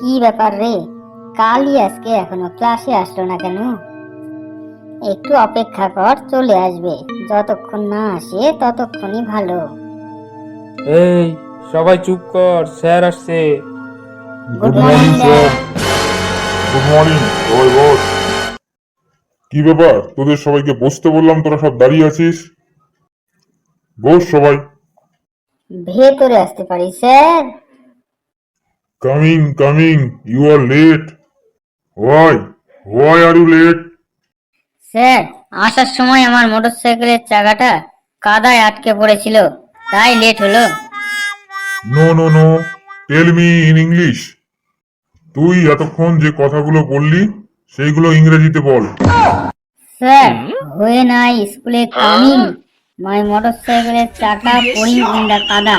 কি ব্যাপার রে? কালই আজকে এখনও ক্লাসে আসলো না কেন? একটু অপেক্ষা কর চলে আসবে। যতক্ষণ না আসে ততক্ষণই ভালো। এই সবাই চুপ কর স্যার আসছে। Good morning sir good morning সবাই বস। কি ব্যাপার? তোদের সবাইকে বসতে বললাম তোরা সব দাঁড়িয়ে আছিস? বস সবাই। ভেতরে আসতে পারি sir. Coming coming you are late why why are you late sir আসার সময় আমার মোটরসাইকেলের চাকাটা কাদায় আটকে পড়েছিল তাই লেট হলো। No no no tell me in English তুই এতক্ষণ যে কথাগুলো বললি সেইগুলো ইংরেজিতে বল। স্যার হয়ে নাই স্কুলে কামিং মাই মোটরসাইকেলের চাকা পড়িং ইন দ্য কাদা।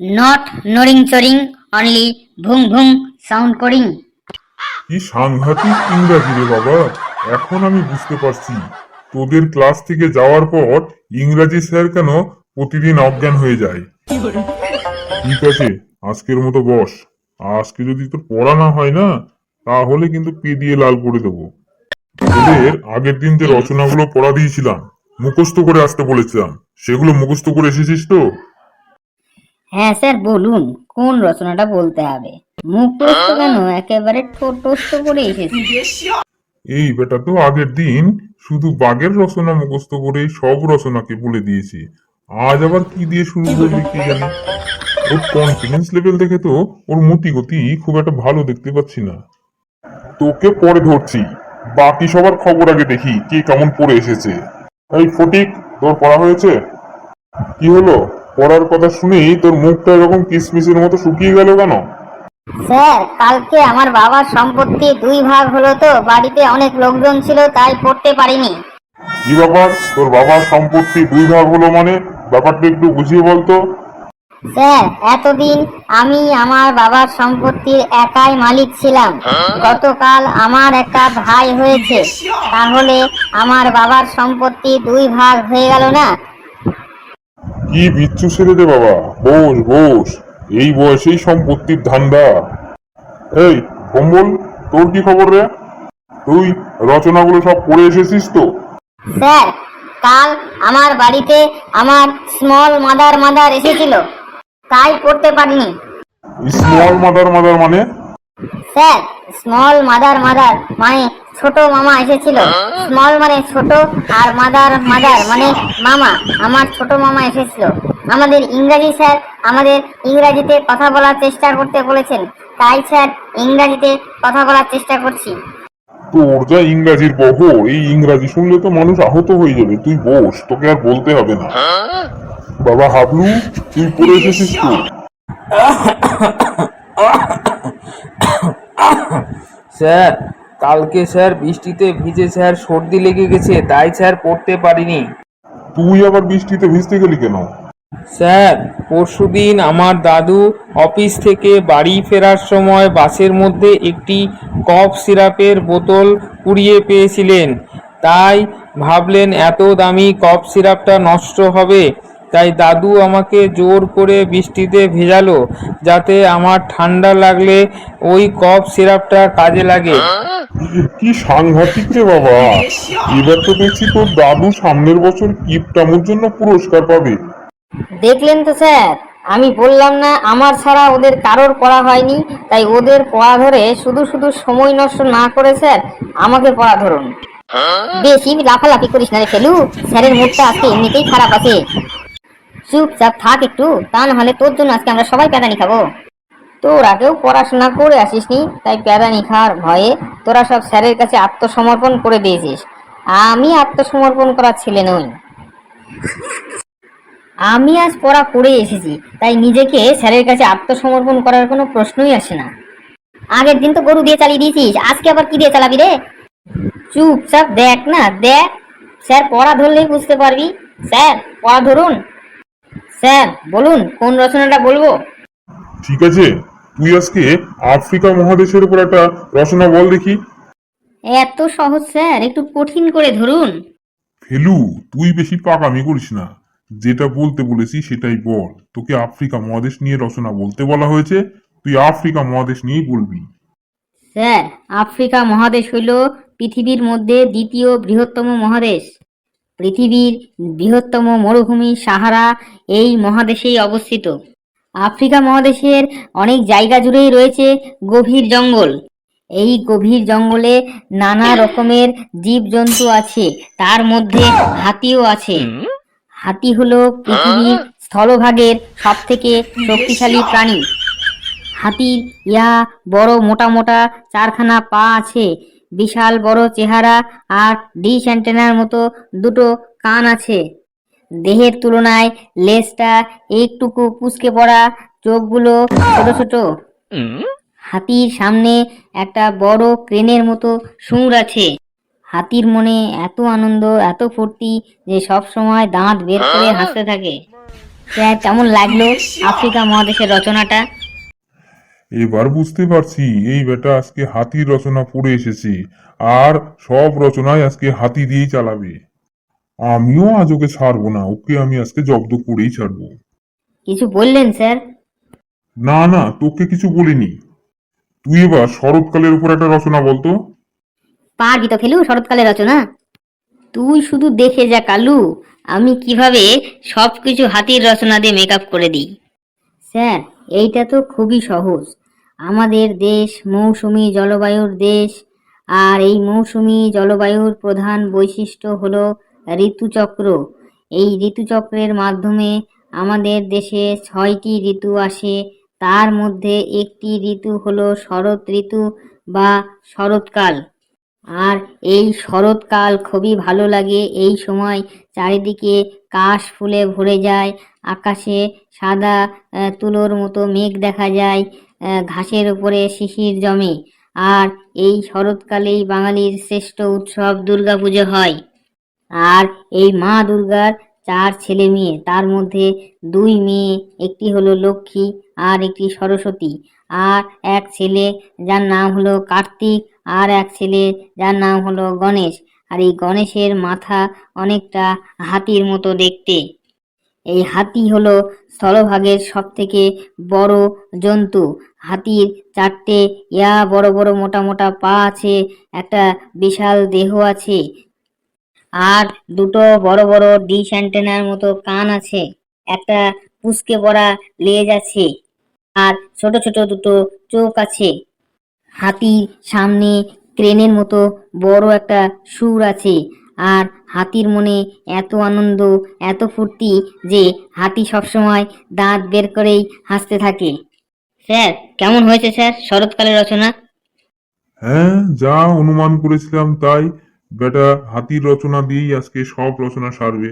নট নরিং চরিং অনলি ভুং ভুং সাউন্ড করিং কি সাংঘাতিক ইংরাজি রে বাবা, এখন আমি বুঝতে পারছি। তোদের ক্লাস থেকে যাওয়ার পর ইংরাজি স্যার কেন প্রতিদিন অজ্ঞান হয়ে যায়? ঠিক আছে, আজকের মতো বস। আজকে যদি তোর পড়া না হয় না, তাহলে কিন্তু পি দিয়ে লাল করে দেবো। তোদের আগের দিন যে রচনাগুলো পড়া দিয়েছিলাম, মুখস্থ করে আসতে বলেছিলাম। সেগুলো মুখস্থ করে এসেছিস তো? হ্যাঁ স্যার, বলুন, কোন রচনাটা বলতে হবে? মুখস্থ কেন? একেবারে ঠোঁটস্থ করে এসেছি। এই বেটা তো আগের দিন শুধু বাঘের রচনা মুখস্থ করে সব রচনাকে বলে দিয়েছে। আজ আবার কি দিয়ে শুরু করবে কি জানে? ওর কনফিডেন্স লেভেল দেখে তো ওর মতি গতি খুব একটা ভালো দেখতে পাচ্ছি না। তোকে পরে ধরছি। বাকি সবার খবর আগে দেখি কে কেমন পড়ে এসেছে। এই ফটিক, তোর পড়া হয়েছে? কি হলো? পড়ার কথা শুনেই তোর মুখটা এরকম কিসমিসের মতো শুকিয়ে গেল কেন? স্যার কালকে আমার বাবার সম্পত্তি দুই ভাগ হলো তো বাড়িতে অনেক লোকজন ছিল তাই পড়তে পারিনি। কি ব্যাপার? তোর বাবার সম্পত্তি দুই ভাগ হলো মানে? ব্যাপারটা একটু বুঝিয়ে বলতো। স্যার এতদিন আমি আমার বাবার সম্পত্তির একাই মালিক ছিলাম। গতকাল আমার একটা ভাই হয়েছে। তাহলে আমার বাবার সম্পত্তি দুই ভাগ হয়ে গেল না? কি বিচ্ছু ছেড়ে দে বাবা? বস বস। এই বয়সেই সম্পত্তির ধান্দা। এই কম্বল তোর কি খবর রে? তুই রচনাগুলো সব পড়ে এসেছিস তো? স্যার কাল আমার বাড়িতে আমার স্মল মাদার মাদার এসেছিল। তাই পড়তে পারিনি। স্মল মাদার মাদার মানে? স্যার স্মল মাদার মাদার মানে ছোট মামা এসেছিল। স্মল মানে ছোট আর মাদার মাদার মানে মামা। আমার ছোট মামা এসেছিল। আমাদের ইংরাজি স্যার আমাদের ইংরাজিতে কথা বলার চেষ্টা করতে বলেছেন। তাই স্যার ইংরাজিতে কথা বলার চেষ্টা করছি। তোর যা ইংরাজির বহর এই ইংরাজি শুনলে তো মানুষ আহত হয়ে যাবে। তুই বস তোকে আর বলতে হবে না। বাবা হাবলু তুই পড়ে এসেছিস তো? স্যার কালকে স্যার বৃষ্টিতে ভিজে স্যার সর্দি লেগে গেছে তাই স্যার পড়তে পারিনি। তুই আবার বৃষ্টিতে ভিজতে গেলি কেন? স্যার পরশুদিন আমার দাদু অফিস থেকে বাড়ি ফেরার সময় বাসের মধ্যে একটি কফ সিরাপের বোতল কুড়িয়ে পেয়েছিলেন। তাই ভাবলেন এত দামি কফ সিরাপটা নষ্ট হবে। তাই দাদু আমাকে জোর করে বৃষ্টিতে ভেজালো যাতে আমার ঠান্ডা লাগলে ওই কফ সিরাপটা কাজে লাগে। কি সাংঘাতিক রে বাবা। এবার তো দেখছি তোর দাদু সামনের বছর কিপটামোর জন্য পুরস্কার পাবে। দেখলেন তো স্যার আমি বললাম না আমার ছাড়া ওদের কারোর পড়া হয়নি তাই ওদের পড়া ধরে শুধু শুধু সময় নষ্ট না করে স্যার আমাকে পড়া ধরুন। বেশি লাফালাফি করিস না রে ফেলু স্যারের মুডটা আজকে এমনিতেই খারাপ আছে। চুপচাপ থাক একটু, তা না হলে তোর জন্য আজকে আমরা সবাই প্যাদানি খাব। তোর আগেও পড়াশোনা করে আসিসনি, তাই প্যাদানি খাওয়ার ভয়ে তোরা সব স্যারের কাছে আত্মসমর্পণ করে দিয়েছিস। আমি আত্মসমর্পণ করার ছেলে নই। আমি আজ পড়া করে এসেছি, তাই নিজেকে স্যারের কাছে আত্মসমর্পণ করার কোনো প্রশ্নই আসে না। আগের দিন তো গরু দিয়ে চালিয়ে দিয়েছিস, আজকে আবার কি দিয়ে চালাবি রে? চুপচাপ দেখ না, দেখ, স্যার পড়া ধরলেই বুঝতে পারবি। স্যার, পড়া ধরুন। স্যার বলুন কোন রচনাটা বলব? ঠিক আছে তুই আজকে আফ্রিকা মহাদেশের উপর একটা রচনা বল দেখি। এত সহজ স্যার একটু কঠিন করে ধরুন। ফেলু তুই বেশি পাকামি করিস না। যেটা বলতে বলেছি সেটাই বল। তোকে আফ্রিকা মহাদেশ নিয়ে রচনা বলতে বলা হয়েছে তুই আফ্রিকা মহাদেশ নিয়েই বলবি। স্যার আফ্রিকা মহাদেশ হইল পৃথিবীর মধ্যে দ্বিতীয় বৃহত্তম মহাদেশ। পৃথিবীর বৃহত্তম মরুভূমি সাহারা এই মহাদেশেই অবস্থিত। আফ্রিকা মহাদেশের অনেক জায়গা জুড়েই রয়েছে গভীর জঙ্গল। এই গভীর জঙ্গলে নানা রকমের জীবজন্তু আছে, তার মধ্যে হাতিও আছে। হাতি হলো পৃথিবীর স্থলভাগের সব থেকে শক্তিশালী প্রাণী। হাতির ইয়া বড় মোটা মোটা চারখানা পা আছে। বিশাল বড় চেহারা আর ডিশ অ্যান্টেনার মতো দুটো কান আছে। দেহের তুলনায় লেজটা একটুকু কুচকে পড়া চোখগুলো ছোট ছোট। হাতির সামনে একটা বড় ক্রেনের মতো সুর আছে। হাতির মনে এত আনন্দ, এত ফুর্তি যে সব সময় দাঁত বের করে হাসতে থাকে। কেমন লাগল আফ্রিকা মহাদেশের রচনাটা। এবার বুঝতে পারছি এই বেটা আজকে হাতির রচনা পড়ে এসেছে আর সব রচনায় আজকে হাতি দিয়েই চালাবে। আমিও আজ ওকে ছাড়বো না ওকে আমি আজকে জব্দ করেই ছাড়বো। কিছু বললেন স্যার? না না তোকে কিছু বলিনি। তুই এবার শরৎকালের উপর একটা রচনা বলতো পারবি তো ফেলু শরৎকালের রচনা? তুই শুধু দেখে যা কালু। আমি কীভাবে সব কিছু হাতির রচনা দিয়ে মেকআপ করে দিই। স্যার এইটা তো খুবই সহজ। আমাদের দেশ মৌসুমি জলবায়ুর দেশ, আর এই মৌসুমি জলবায়ুর প্রধান বৈশিষ্ট্য হল ঋতুচক্র। এই ঋতুচক্রের মাধ্যমে আমাদের দেশে ছয়টি ঋতু আসে। তার মধ্যে একটি ঋতু হলো শরৎ ঋতু বা শরৎকাল। আর এই শরৎকাল খুবই ভালো লাগে। এই সময় চারিদিকে কাশ ফুলে ভরে যায়, আকাশে সাদা তুলোর মতো মেঘ দেখা যায় ঘাসের উপরে শিশির জমে। আর এই শরৎকালেই বাঙালির শ্রেষ্ঠ উৎসব দুর্গাপুজো হয়। আর এই মা দুর্গার চার ছেলে মেয়ে, তার মধ্যে দুই মেয়ে, একটি হলো লক্ষ্মী আর একটি সরস্বতী। আর এক ছেলে, যার নাম হলো কার্তিক আর এক ছেলে, যার নাম হলো গণেশ। আর এই গণেশের মাথা অনেকটা হাতির মতো দেখতে। এই হাতি হলো স্থলভাগের সব থেকে বড় জন্তু। হাতির চারটে ইয়া বড় বড় মোটা মোটা পা আছে, একটা বিশাল দেহ আছে, আর দুটো বড় বড় ডিশ অ্যান্টেনার মতো কান আছে, একটা পুচকে পড়া লেজ আছে, আর ছোট ছোট দুটো চোখ আছে। হাতির সামনে ক্রেনের মতো বড় একটা সুর আছে। আর হাতির মনে এত আনন্দ, এত ফুর্তি যে হাতি সবসময় দাঁত বের করেই হাসতে থাকে। স্যার, কেমন হয়েছে স্যার শরৎকালের রচনা? হ্যাঁ যা অনুমান করেছিলাম তাই। বেটা, হাতির রচনা দিয়েই আজকে সব রচনা সারবে।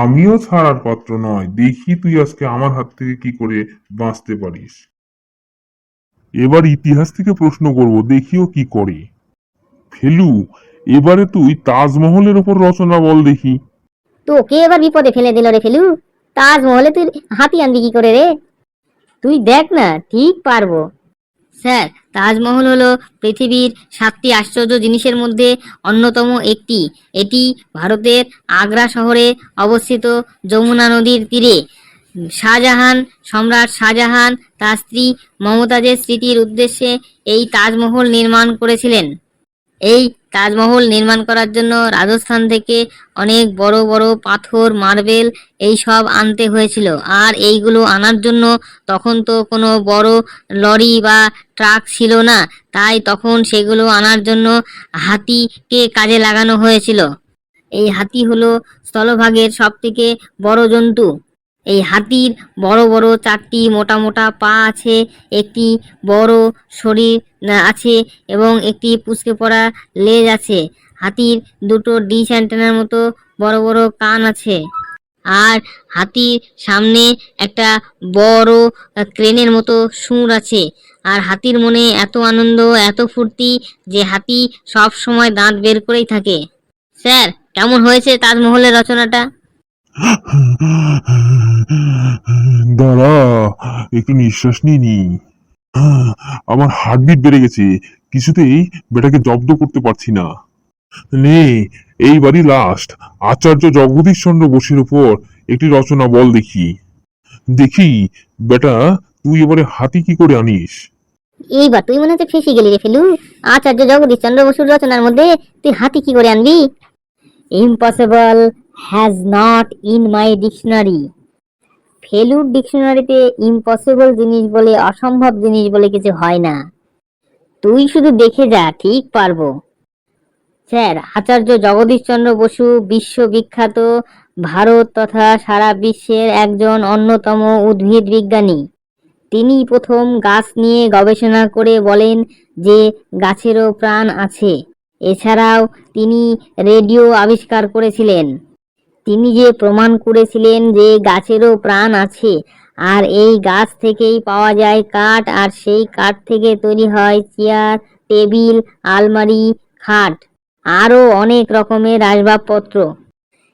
আমিও ছাড়ার পাত্র নয়। দেখি তুই আজকে আমার হাত থেকে কি করে বাঁচতে পারিস। এবার ইতিহাস থেকে প্রশ্ন করব, দেখিও কি করে। ফেলু, এবারে তুই তাজমহলের ওপর রচনা বল দেখি। তোকে এবার বিপদে ফেলে দিল রে ফেলু। তাজমহলে তুই হাতি আনবি কি করে রে? তুই দেখ না, ঠিক পারব। স্যার, তাজমহল হলো পৃথিবীর সাতটি আশ্চর্য জিনিসের মধ্যে অন্যতম একটি। এটি ভারতের আগ্রা শহরে অবস্থিত যমুনা নদীর তীরে। শাহজাহান, সম্রাট শাহজাহান, তার স্ত্রী মমতাজের স্মৃতির উদ্দেশ্যে এই তাজমহল নির্মাণ করেছিলেন। এই তাজমহল নির্মাণ করার জন্য রাজস্থান থেকে অনেক বড় বড় পাথর, মার্বেল এই সব আনতে হয়েছিল। আর এইগুলো আনার জন্য তখন তো কোনো বড় লরি বা ট্রাক ছিল না, তাই তখন সেগুলো আনার জন্য হাতিকে কাজে লাগানো হয়েছিল। এই হাতি হলো স্থলভাগের সব থেকে বড় জন্তু। এই হাতির বড় বড় চারটি মোটা মোটা পা আছে, একটি বড় শরীর আছে এবং একটি পুচকে পড়া লেজ আছে। হাতির দুটো ডিশ অ্যান্টেনার মতো বড় বড় কান আছে। আর হাতির সামনে একটা বড় ক্রেনের মতো সুর আছে। আর হাতির মনে এত আনন্দ, এত ফুর্তি যে হাতি সব সময় দাঁত বের করেই থাকে। স্যার, কেমন হয়েছে তাজমহলের রচনাটা? দাঁড়া, একটু নিঃশ্বাস নিয়ে নি। আমার হার্টবিট বেড়ে গেছে, কিছুতেই বেটাকে জব্দ করতে পারছি না। নে, এইবারই লাস্ট আচার্য জগদীশ চন্দ্র বসুর উপর একটি রচনা বল দেখি। দেখি, বেটা, তুই এবারে হাতি কি করে আনিস? এইবার তুই মনে হচ্ছে ফেসে গেলি রে ফেলু। আচার্য জগদীশ চন্দ্র বসুর রচনার মধ্যে তুই হাতি কি করে আনবি? Impossible has not in my dictionary failure ডিকশনারিতে ইম্পসিবল জিনিস বলে, অসম্ভব জিনিস বলে কিছু হয় না। তুই শুধু দেখে যা, ঠিক পারব। স্যার, আচার্য জগদীশচন্দ্র বসু বিশ্ববিখ্যাত ভারত তথা সারা বিশ্বের একজন অন্যতম উদ্ভিদ বিজ্ঞানী। তিনি প্রথম গাছ নিয়ে গবেষণা করে বলেন যে গাছেরও প্রাণ আছে। এছাড়াও তিনি রেডিও আবিষ্কার করেছিলেন। তিনি যে প্রমাণ করেছিলেন যে গাছেরও প্রাণ আছে, আর এই গাছ থেকেই পাওয়া যায় কাঠ, আর সেই কাঠ থেকে তৈরি হয় চেয়ার, টেবিল, আলমারি, খাট, আরও অনেক রকমের আসবাবপত্র।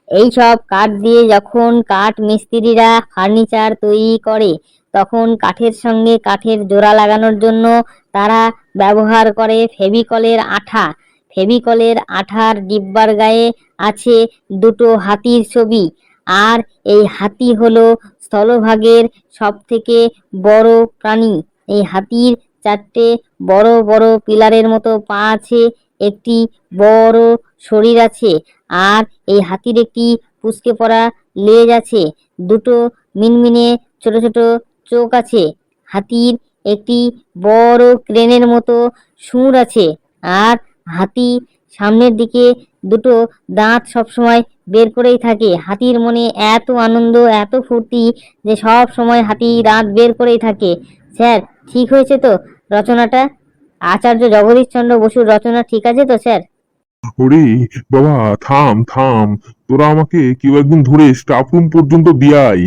এই সব কাঠ দিয়ে যখন কাঠ মিস্ত্রিরা ফার্নিচার তৈরি করে, তখন কাঠের সঙ্গে কাঠের জোড়া লাগানোর জন্য তারা ব্যবহার করে ফেভিকলের আঠা ফেভিকলের আঠার ডিব্বার গায়ে আছে দুটো হাতির ছবি। আর এই হাতি হলো স্থলভাগের সব থেকে বড় প্রাণী। এই হাতির চারটে বড় বড় পিলারের মতো পা আছে, একটি বড় শরীর আছে, আর এই হাতির একটি পুচকে পড়া লেজ আছে, দুটো মিনমিনে ছোট ছোট চোখ আছে। হাতির একটি বড় ক্রেনের মতো সুর আছে, আর হাতি সামনের দিকে দুটো দাঁত সবসময় বের করেই থাকে। হাতির মনে এত আনন্দ এত ফুর্তি যে সব সময় হাতি দাঁত বের করেই থাকে। স্যার ঠিক হয়েছে তো রচনাটা? আচার্য জগদীশচন্দ্র বসুর রচনা ঠিক আছে তো স্যার? ওরে বাবা থাম থাম। তোরা আমাকে কেউ একদিন ধরে স্টাফ রুম পর্যন্ত দিয়াই।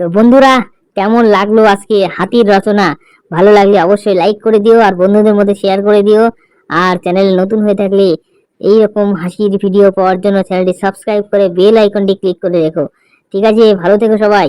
তো বন্ধুরা কেমন লাগল আজকে হাতির রচনা? ভালো লাগলে অবশ্যই লাইক করে দিও আর বন্ধুদের মধ্যে শেয়ার করে দিও। আর চ্যানেল নতুন হয়ে থাকলে এই রকম হাসির ভিডিও পাওয়ার জন্য চ্যানেলটি সাবস্ক্রাইব করে বেল আইকনটি ক্লিক করে রেখো। ঠিক আছে, ভালো থেকো সবাই।